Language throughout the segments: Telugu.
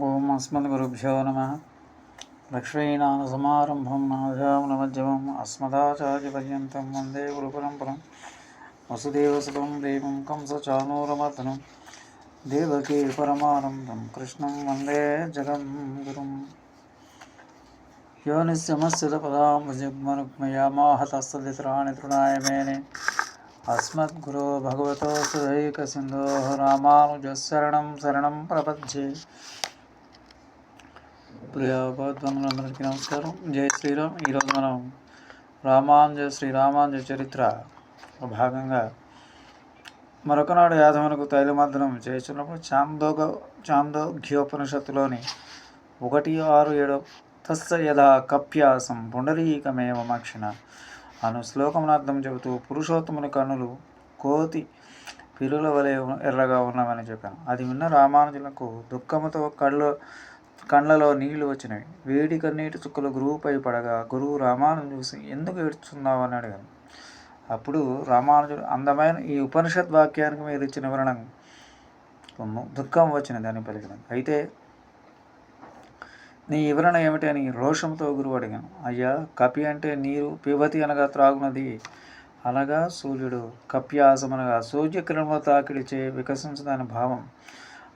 ఓం అస్మద్గురుభ్యో నమ లక్ష్మీనాథసమారంభం నాథామునమధ్యమం అస్మదాచార్యపర్యంతం వందే గురుపరంపరం వసుదేవసుతం దేవం కంసచానూరమర్దనం దేవకీ పరమానందం కృష్ణం వందే జగం గురుం योनिस्यमस्यपदाम्बुजग्मरुक्मयामाहतस्तदित्राणि तृणाय मेने अस्मद्गुरो भगवतो सुदैकसिन्धोः रामानुजशरणं శరణం ప్రపంచే ప్రియ భగవద్బంధులందరికీ నమస్కారం. జై శ్రీరామ్. ఈరోజు మనం రామాంజ శ్రీ రామానుజ చరిత్ర భాగంగా మరొకనాడు యాదవునకు తైలమర్దనం చేస్తున్నప్పుడు చాందోగ చాందోగ్యోపనిషత్తులోని ఒకటి ఆరు ఏడు తస్స యథా కప్యాసం పుండరీకమేవ మక్షిణ అను శ్లోకం అర్థం చెబుతూ పురుషోత్తముని కన్నులు కోతి పిరుల వలె ఎర్రగా ఉన్నామని చెప్పాను. అది విన్న రామానుజులకు దుఃఖముతో కళ్ళు కళ్ళలో నీళ్ళు వచ్చినవి. వేడి కన్నీటి చుక్కలు గురువుపై పడగా గురువు రామాను చూసి ఎందుకు ఏడుస్తున్నావు అని అడిగాను. అప్పుడు రామానుజుడు అందమైన ఈ ఉపనిషత్ వాక్యానికి మీరు ఇచ్చిన వివరణ దుఃఖం వచ్చినది అని పలికిన అయితే నీ వివరణ ఏమిటి? అని రోషంతో గురువు అడిగాను. అయ్యా కపి అంటే నీరు పిబతి అనగా త్రాగునది. అనగా సూర్యుడు. కప్యాసమనగా సూర్యకిరణముల తాకిడి చే వికసించదని భావం.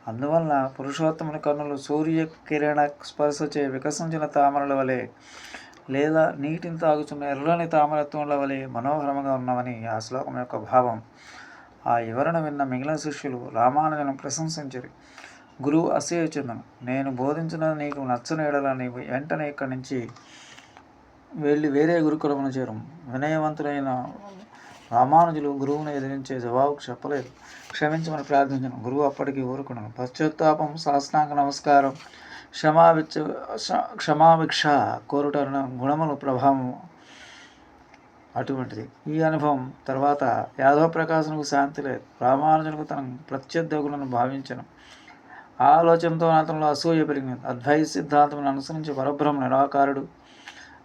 అందువల్ల పురుషోత్తముని కన్నులు సూర్య కిరణ స్పర్శ చే వికసించిన తామరల వలె లేదా నీటిని తాగుచున్న ఎర్రని తామరత్వంల వలె మనోహరంగా ఉన్నవని ఆ శ్లోకం యొక్క భావం. ఆ వివరణ విన్న మిగిలిన శిష్యులు రామానుజను ప్రశంసించారు. గురువు అసూయ నేను బోధించిన నీకు నచ్చని ఎడల నీవు వెంటనే ఇక్కడి నుంచి వెళ్ళి వేరే గురుకులమును చేరం వినయవంతులైన రామానుజులు గురువును ఎదిరించే జవాబు చెప్పలేదు. క్షమించమని ప్రార్థించను. గురువు అప్పటికి ఊరుకున్నాను పశ్చాత్తాపం శాస్త్రాంగ నమస్కారం క్షమావిచ్చ క్షమాభిక్ష కోరుట గుణముల ప్రభావం అటువంటిది. ఈ అనుభవం తర్వాత యాదవ ప్రకాశనకు శాంతి లేదు. రామానుజులకు తన ప్రత్యర్థకులను భావించను. ఆలోచనతో అతనిలో అసూయ పెరిగింది. అద్వైత సిద్ధాంతం అనుసరించి పరబ్రహ్మ నిరాకారుడు.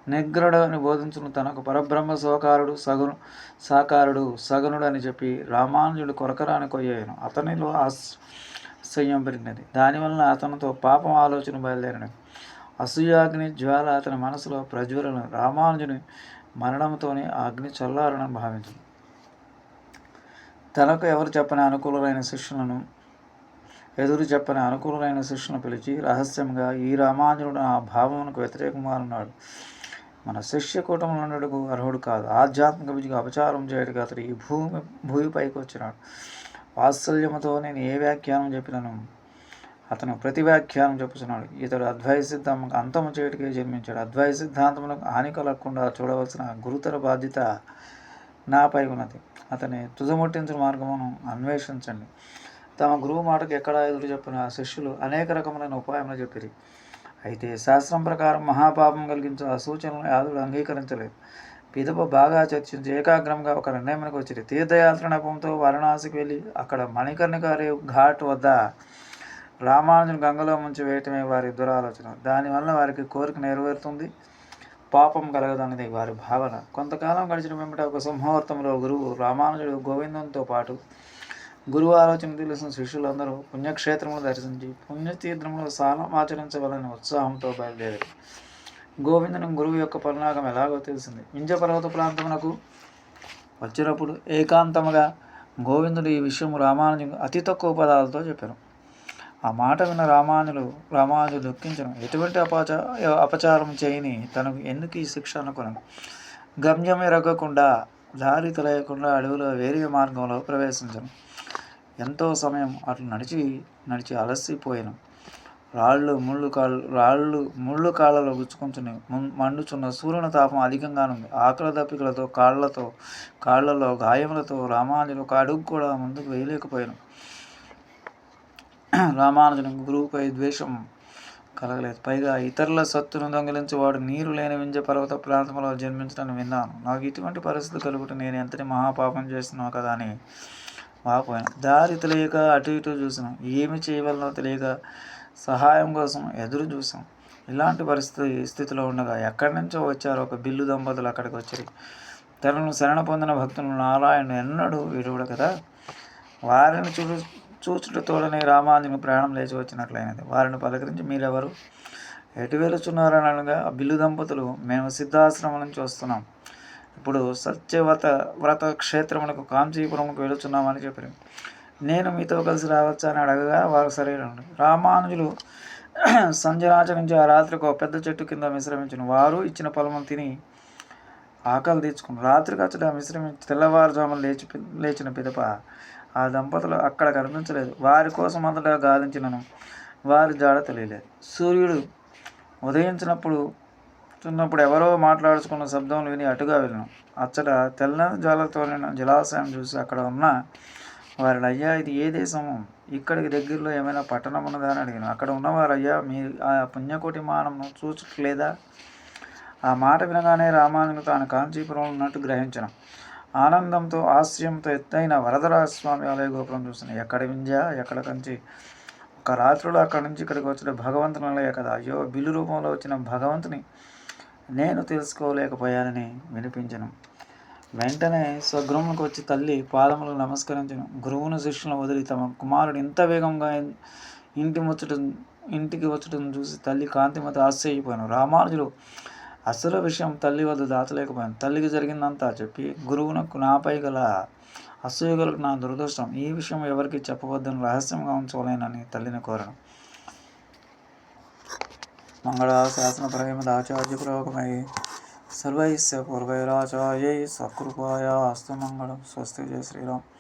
నిగ్రుడు అని బోధించును. తనకు పరబ్రహ్మ సోకారుడు సగును సాకారుడు సగునుడు అని చెప్పి రామానుజుడు కొరకరాని కొయ్యాను. అతనిలో అసహ్యం పెరిగినది. దానివలన అతనితో పాపం ఆలోచన బయలుదేరినది. అసూయాగ్ని జ్వాల అతని మనసులో ప్రజ్వలను రామానుజుని మరణంతోనే అగ్ని చల్లారని భావించింది. తనకు ఎవరు చెప్పని అనుకూలమైన శిష్యులను ఎదురు చెప్పని అనుకూలమైన శిష్యును పిలిచి రహస్యంగా ఈ రామానుజుడు ఆ భావమునకు వ్యతిరేకంగా ఉన్నాడు మన శిష్య కూటములకు అర్హుడు కాదు. ఆధ్యాత్మిక విధిగా అపచారం చేయడానికి అతడు ఈ భూమి భూమిపైకి వచ్చినాడు. వాత్సల్యముతో నేను ఏ వ్యాఖ్యానం చెప్పినను? అతను ప్రతి వ్యాఖ్యానం చెప్పుచున్నాడు. ఇతడు అద్వైత సిద్ధాంతం అంతము చేయటికే జన్మించాడు. అద్వైత సిద్ధాంతములకు హాని కలగకుండా చూడవలసిన గురుతర బాధ్యత నాపై ఉన్నది. అతని తుదముట్టించిన మార్గమును అన్వేషించండి. తమ గురువు మాటకు ఎక్కడ ఎదురు చెప్పిన శిష్యులు అనేక రకములైన ఉపాయములు చెప్పిరి. అయితే శాస్త్రం ప్రకారం మహాపాపం కలిగించే ఆ సూచనలను యాదుడు అంగీకరించలేదు. పిదప బాగా చర్చించి ఏకాగ్రంగా ఒక నిర్ణయానికి వచ్చింది తీర్థయాత్ర నెపంతో వారణాసికి వెళ్ళి అక్కడ మణికర్ణికారి ఘాట్ వద్ద రామానుజుని గంగలో ముంచి వేయటమే వారి దురాలోచన. దానివల్ల వారికి కోరిక నెరవేరుతుంది. పాపం కలగదన్నది వారి భావన. కొంతకాలం గడిచిన వెంబట ఒక సింహవర్తంలో గురువు రామానుజుడు గోవిందంతో పాటు గురువు ఆలోచన తెలిసిన శిష్యులందరూ పుణ్యక్షేత్రములు దర్శించి పుణ్యతీర్థములు సాలం ఆచరించవాలని ఉత్సాహంతో బయలుదేరారు. గోవిందుని గురువు యొక్క పరిణాగం ఎలాగో తెలిసింది. ఇంజ పర్వత ప్రాంతమునకు వచ్చినప్పుడు ఏకాంతముగా గోవిందుడు ఈ విషయం రామానుజు అతి తక్కువ పదాలతో చెప్పారు ఆ మాట విన్న రామానులు రామానుజు దుఃఖించను. ఎటువంటి అపచ అపచారం చేయని తనకు ఎందుకు ఈ శిక్ష అనుకున్నాను గమ్యం ఎరగకుండా దారి తెలియకుండా అడవిలో వేరే మార్గంలో ప్రవేశించను. ఎంతో సమయం అట్లు నడిచి నడిచి అలసిపోయాను. రాళ్ళు ముళ్ళు కాళ్ళు రాళ్ళు ముళ్ళు కాళ్ళలో గుచ్చుకుంటుని మండుచున్న సూర్యుని తాపం అధికంగానుంది ఆకలి దప్పికలతో కాళ్ళతో కాళ్ళలో గాయములతో రామానుజులు ఒక అడుగు కూడా ముందుకు వేయలేకపోయాను. రామానుజుని గురువుపై ద్వేషం కలగలేదు. పైగా ఇతరుల సత్తును దొంగిలించి వాడు నీరు లేని వింజ పర్వత ప్రాంతంలో జన్మించడం విన్నాను. నాకు ఇటువంటి పరిస్థితి కలుగుట నేను ఎంతటి మహాపాపం చేస్తున్నావు కదా అని వాపోయాను దారి తెలియక అటు ఇటు చూసాం ఏమి చేయవలనో తెలియక సహాయం కోసం ఎదురు చూసాం. ఇలాంటి పరిస్థితి స్థితిలో ఉండగా ఎక్కడి నుంచో వచ్చారు ఒక బిల్లు దంపతులు అక్కడికి వచ్చారు. తనను శరణ పొందిన భక్తులు నారాయణ ఎన్నడూ విడువడు కదా? వారిని చూడు చూచుట తోడని రామాంజను ప్రాణం లేచి వచ్చినట్లయినది. వారిని పలకరించి మీరెవరు? ఎటు వెలుచున్నారనగా అనగా ఆ బిల్లు దంపతులు మేము సిద్ధాశ్రమం నుంచి వస్తున్నాం. ఇప్పుడు సత్యవ్రత వ్రత క్షేత్రమునకు కాంచీపురముకు వెళుచున్నామని చెప్పారు. నేను మీతో కలిసి రావచ్చా అని అడగగా వారు సరైన రామానుజులు సంజనాచరించి ఆ రాత్రికి ఒక పెద్ద చెట్టు కింద మిశ్రమించిన. వారు ఇచ్చిన పొలమును తిని ఆకలి తీర్చుకుని రాత్రికి అచ్చట మిశ్రమించి తెల్లవారుజామున లేచి లేచిన పిదప ఆ దంపతులు అక్కడ కనిపించలేదు. వారి కోసం అంతటా గాలించినను. వారి జాడ తెలియలేదు. సూర్యుడు ఉదయించినప్పుడు చున్నప్పుడు ఎవరో మాట్లాడుచుకున్న శబ్దం విని అటుగా వెళ్ళను. అచ్చట తెల్లని జాలతో నిండిన జలాశయం చూసి అక్కడ ఉన్న వారిని అయ్యా ఇది ఏ దేశము? ఇక్కడికి దగ్గరలో ఏమైనా పట్టణం ఉన్నదా అని అడిగాను. అక్కడ ఉన్నవారు అయ్యా మీ ఆ పుణ్యకోటి మానమును చూచట్లేదా? ఆ మాట వినగానే రామానుజులు తాను కాంచీపురం ఉన్నట్టు గ్రహించను. ఆనందంతో ఆశ్చర్యంతో ఎత్తైన వరదరాజస్వామి ఆలయ గోపురం చూసిన ఎక్కడ వింజా? ఎక్కడ కంచి? ఒక రాత్రులు అక్కడి నుంచి ఇక్కడికి వచ్చిన భగవంతునిలే కదా. అయ్యో బిల్లు రూపంలో వచ్చిన భగవంతుని నేను తెలుసుకోలేకపోయానని వినిపించను. వెంటనే స్వగృహంకు వచ్చి తల్లి పాదములకు నమస్కరించను. గురువును శిష్యులను వదిలి తమ కుమారుడు ఇంత వేగంగా ఇంటి ముచ్చటం ఇంటికి వచ్చటం చూసి తల్లి కాంతిమత ఆశ్చర్యపోయాను. రామానుజులు అసలు విషయం తల్లి వద్ద దాచలేకపోయాను. తల్లికి జరిగిందంతా చెప్పి గురువునకు నాపై గల అసూయగలకు నా దురదృష్టం. ఈ విషయం ఎవరికి చెప్పవద్దని రహస్యంగా ఉంచలేనని తల్లిని కోరను. మంగళ శాసన ప్రయమదాచార్య పురోగమై సర్వైస్య పూర్వైరాచార్యై సకృపాయ హస్తమంగళం స్వస్తి జయ శ్రీరామ్